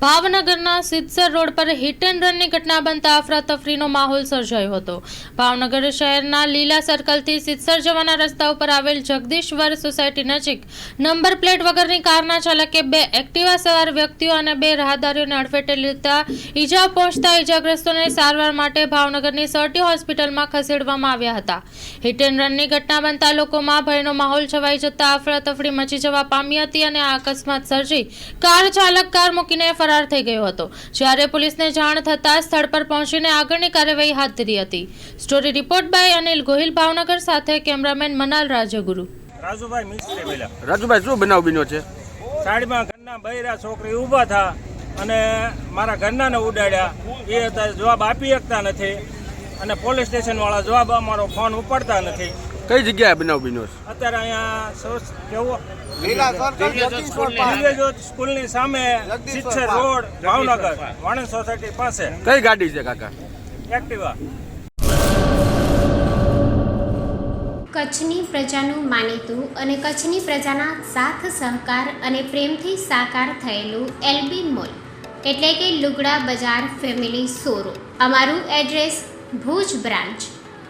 ભાવનગરના સિદ્સર રોડ પર hit and રનની ઘટના બનતા અફરાતફરીનો માહોલ સર્જાયો હતો. ભાવનગર શહેરના લીલા સર્કલથી સિદ્સર જવાના રસ્તા ઉપર આવેલ જગદીશ્વર સોસાયટી નજીક નંબર પ્લેટ વગરની કારના ચાલકે બે એક્ટિવા સવાર વ્યક્તિઓ અને બે રાહદારીઓને અડફેટે લીધા ઈજા પહોંચતા ઈજાગ્રસ્તોને સારવાર માટે ભાવનગરની સર્ટી હોસ્પિટલમાં ખસેડવામાં આવ્યા હતા. હિટ એન્ડ રનની ઘટના બનતા લોકોમાં ભયનો માહોલ છવાઈ જતા અફરાતફરી મચી જવા પામી હતી અને આ અકસ્માત સર્જી કાર ચાલક કાર મૂકીને ફરાર થઈ ગયો હતો. જ્યારે પોલીસને જાણ થતાં સ્થળ પર પહોંચીને આગળની કાર્યવાહી હાથ ધરી હતી. Story report by Anil Gohil Bhavnagar સાથે કેમેરામેન મનાલ રાજગુરુ. રાજુભાઈ મિસ્ત્રી રાજુભાઈ શું બનાવ બન્યો છે? સાડીમાં ઘરના બૈરા છોકરી ઊભા થા અને મારા ઘરનાને ઉડાડ્યા. એ જવાબ આપી શકતા નથી અને પોલીસ સ્ટેશન વાળા જવાબ અમારો ફોન ઉપાડતા નથી. કઈ જગ્યાએ બનાવ બન્યો છે? અત્યારે અહીંયા સોસ કેવો? સ્કૂલની સામે સિત્સર રોડ ભાવનગર વાણંદ સોસાયટી પાસે. કઈ ગાડી છે કાકા? એક્ટિવા કચ્છની પ્રજાનું માનીતું અને કચ્છની પ્રજાના સાથ સહકાર અને પ્રેમથી સાકાર થયેલું એલબી મોલ. એટલે કે લુગડા બજાર ફેમિલી શોરૂમ. અમારું address Bhuj branch.